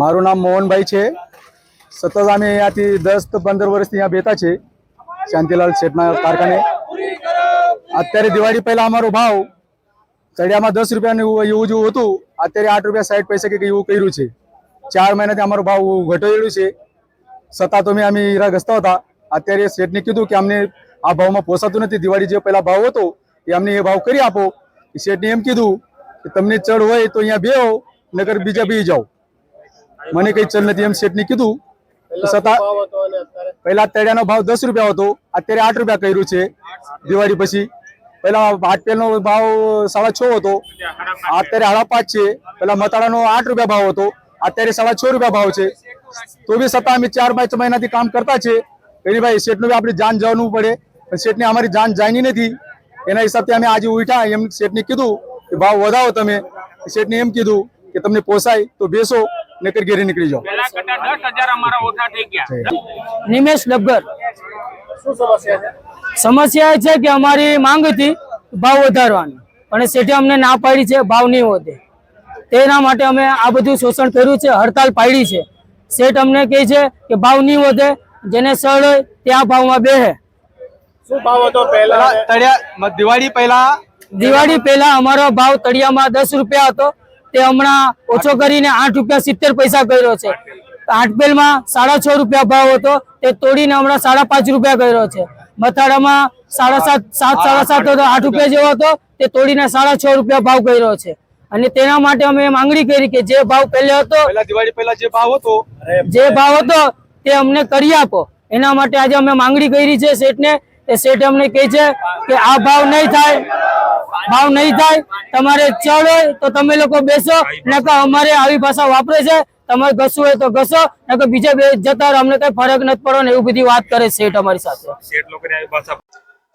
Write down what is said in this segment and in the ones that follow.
મારું નામ મોહનભાઈ છે. સતત અમે અહીંયાથી દસ પંદર વર્ષથી અહીંયા બેતા છે શાંતિલાલ શેઠના કારખાને. અત્યારે દિવાળી પહેલા અમારો ભાવ ચડિયામાં દસ રૂપિયાનું એવું જેવું હતું. અત્યારે આઠ રૂપિયા સાઠ પૈસા કે એવું કર્યું છે. ચાર મહિનાથી અમારો ભાવ ઘટાડેલું છે. છતાં તો મેં અમે હીરા ઘસતા હતા. અત્યારે શેઠને કીધું કે અમને આ ભાવમાં પોસાતું નથી. દિવાળી જે પહેલાં ભાવ હતો, એ અમને એ ભાવ કરી આપો. શેઠને એમ કીધું કે તમને ચડ હોય તો અહીંયા બેહો નગર બીજા બી જાઓ. મને કઈ ચલ નથી એમ શેઠને કીધું. તો છતાં પહેલા તળિયાનો ભાવ દસ રૂપિયા હતો અત્યારે આઠ રૂપિયા કર્યું છે દિવાળી પછી. પહેલા આટપેલનો ભાવ સાડા છ હતો અત્યારે સાડા પાંચ છે. પહેલા મતાડાનો આઠ રૂપિયા ભાવ હતો અત્યારે સાડા છ રૂપિયા ભાવ છે. તો બી છતાં અમે ચાર પાંચ મહિનાથી કામ કરતા છે. એની ભાઈ શેઠનું બી આપણી જાન જવાનું પડે. પણ શેઠને અમારી જાન જાયની નથી. એના હિસાબથી અમે આજે ઉઠ્યા એમ શેઠને કીધું કે ભાવ વધાવો તમે. શેઠને એમ કીધું કે તમને પોસાય તો બેસો. નકર ઘેરે નીકળી જાઓ. નિમેશ ડબ્બર સમસ્યા છે? છે કે અમારી માંગ હતી ભાવ વધારવાની. પણ શેઠે અમને ના પાડી છે ભાવ નહીં વધે. તેના માટે અમે આ બધું શોષણ કર્યું છે હડતાલ પાડી છે. શેઠ અમને કહે છે કે ભાવ નહીં વધે જેને સળ હોય તે આ ભાવમાં બેહે. શું ભાવ હતો પહેલા તળિયા દિવાળી પહેલા દિવાળી પહેલા અમારો ભાવ તળિયામાં દસ રૂપિયા હતો તે હમણાં ઓછો કરીને આઠ રૂપિયા સિત્તેર પૈસા કર્યો છે. આઠ આઠપેલમાં સાડા છ રૂપિયા ભાવ હતો તે તોડીને હમણાં સાડા પાંચ રૂપિયા કર્યો છે. મથાડામાં સાડા સાત સાત સાડા સાત હતો આઠ રૂપિયા જેવો હતો તે તોડીને સાડા છ રૂપિયા ભાવ કર્યો છે. અને તેના માટે અમે માંગણી કરી કે જે ભાવ પહેલે હતો દિવાળી પહેલા જે ભાવ હતો જે ભાવ હતો તે અમને કરી આપો. એના માટે આજે અમે માંગણી કરી છે શેઠને એ શેઠ અમને કહે છે કે આ ભાવ નહીં થાય. ભાવ નહીં થાય તમારે ચડ હોય તો તમે લોકો બેસો નકા અમારે આવી ભાષા વાપરે છે તમારે ઘસવું હોય તો ઘસો નકર બીજે બે જતા અમને કઈ ફરક નથી પડો ને એવું બધી વાત કરે શેઠ અમારી સાથે.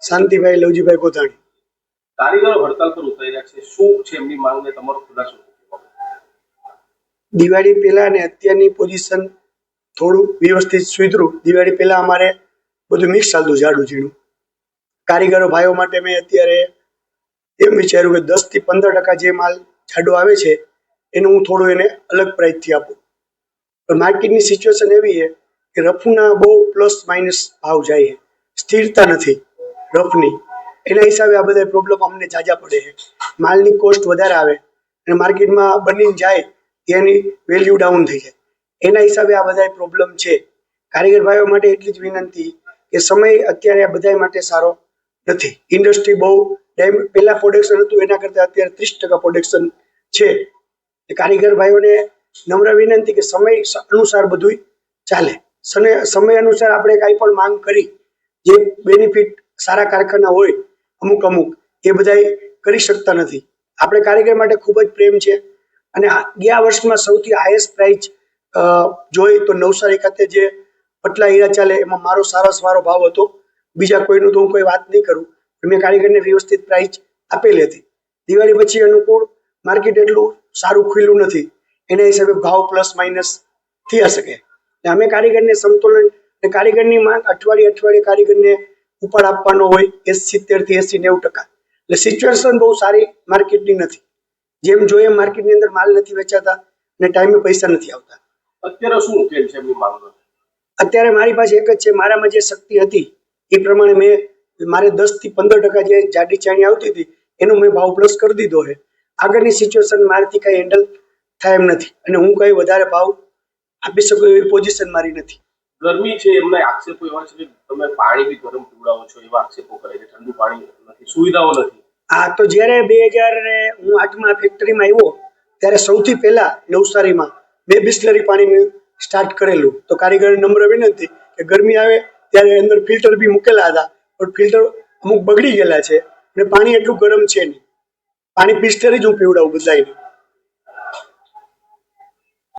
શાંતિભાઈ લવજીભાઈ કોથાણી કારીગરો હડતાલ પર ઉતરી રહ્યા છે. શું છે એમની માંગને તમારો ખુલાસો દિવાળી પહેલા અને અત્યારની પોઝિશન થોડું વ્યવસ્થિત સુધરું. દિવાળી પહેલા અમારે બધું મિક્સ ચાલતું જાડું ઝીણું. કારીગરો ભાઈઓ માટે મેં અત્યારે એમ વિચાર્યું કે દસથી પંદર ટકા જે માલ જાડો આવે છે, એનું હું થોડું એને અલગ પ્રાઇસથી આપું. પણ માર્કેટની સિચ્યુએશન એવી છે કે રફના બહુ પ્લસ માઇનસ ભાવ જાય છે. સ્થિરતા નથી રફની. એના હિસાબે આ બધા પ્રોબ્લેમ અમને જાજા પડે છે. માલની કોસ્ટ વધારે આવે અને માર્કેટમાં બનીને જાય, એની વેલ્યુ ડાઉન થઈ જાય. એના હિસાબે આ બધા પ્રોબ્લેમ છે. કારીગર ભાઈઓ માટે એટલી જ વિનંતી કે સમય અત્યારે આ બધા માટે સારો નથી. ઇન્ડસ્ટ્રી બહુ ટાઈમ પહેલાં પ્રોડક્શન હતું, એના કરતાં અત્યારે ત્રીસ ટકા પ્રોડક્શન છે. એ કારીગર ભાઈઓને નમ્ર વિનંતી કે સમય અનુસાર બધું ચાલે. સમય અનુસાર આપણે કાંઈ પણ માંગ કરી, જે બેનિફિટ સારા કારખાના હોય, અમુક અમુક, એ બધાય કરી શકતા નથી. આપણે કારીગર માટે ખૂબ જ પ્રેમ છે. અને ગયા વર્ષમાં સૌથી હાઈએસ્ટ પ્રાઇસ જોઈ તો નવસારી ખાતે જે પટલા હીરા ચાલે, એમાં મારો સારો સારો ભાવ હતો. બીજા કોઈનું તો હું કોઈ વાત નહીં કરું. મેં કારીગરને વ્યવસ્થિત પ્રાઇસ આપેલી હતી. દિવાળી પછી અનુકૂળ માર્કેટ એટલું સારું ખુલ્લું નથી. એના હિસાબે ભાવ પ્લસ માઇનસ થઈ શકે. ને અમે કારીગરને સમતોલન અને કારીગરની માંગ અઠવાડિયે અઠવાડિયે કારીગરને ઉપાડ આપવાનો હોય એ સિત્તેરથી એસી નેવું ટકા. એટલે સિચ્યુએશન બહુ સારી માર્કેટની નથી. જેમ જોઈએ માર્કેટની અંદર માલ નથી વેચાતા અને ટાઈમે પૈસા નથી આવતા. અત્યારે શું ઉકેલ છે અત્યારે મારી પાસે એક જ છે. મારામાં જે શક્તિ હતી એ પ્રમાણે મેં મારે દસથી પંદર ટકા જે જાડી ચાણી આવતી હતી એનો મેં ભાવ પ્લસ કરી દીધો છે. આગળની સિચ્યુએશન મારાથી કઈ હેન્ડલ થાય એમ નથી. અને હું કઈ વધારે ભાવ આપી શકું એવી પોઝિશન મારી નથી. ગરમી છે એમને આક્ષેપો એવા છે કે તમે પાણી બી ગરમ પીવડાવો છો એવા આક્ષેપો કરે છે ઠંડુ પાણી નથી સુવિધાઓ નથી. આ તો જ્યારે બે હજાર હું આઠમાં ફેક્ટરીમાં આવ્યો ત્યારે સૌથી પહેલા નવસારીમાં મેં બિસ્લરી પાણીનું સ્ટાર્ટ કરેલું. તો કારીગર નમ્ર વિનંતી કે ગરમી આવે ત્યારે અંદર ફિલ્ટર બી મૂકેલા હતા. પણ ફિલ્ટર અમુક બગડી ગયેલા છે. અને પાણી એટલું ગરમ છે નહીં. પાણી બિસ્લરી જ હું પીવડાવું બધાને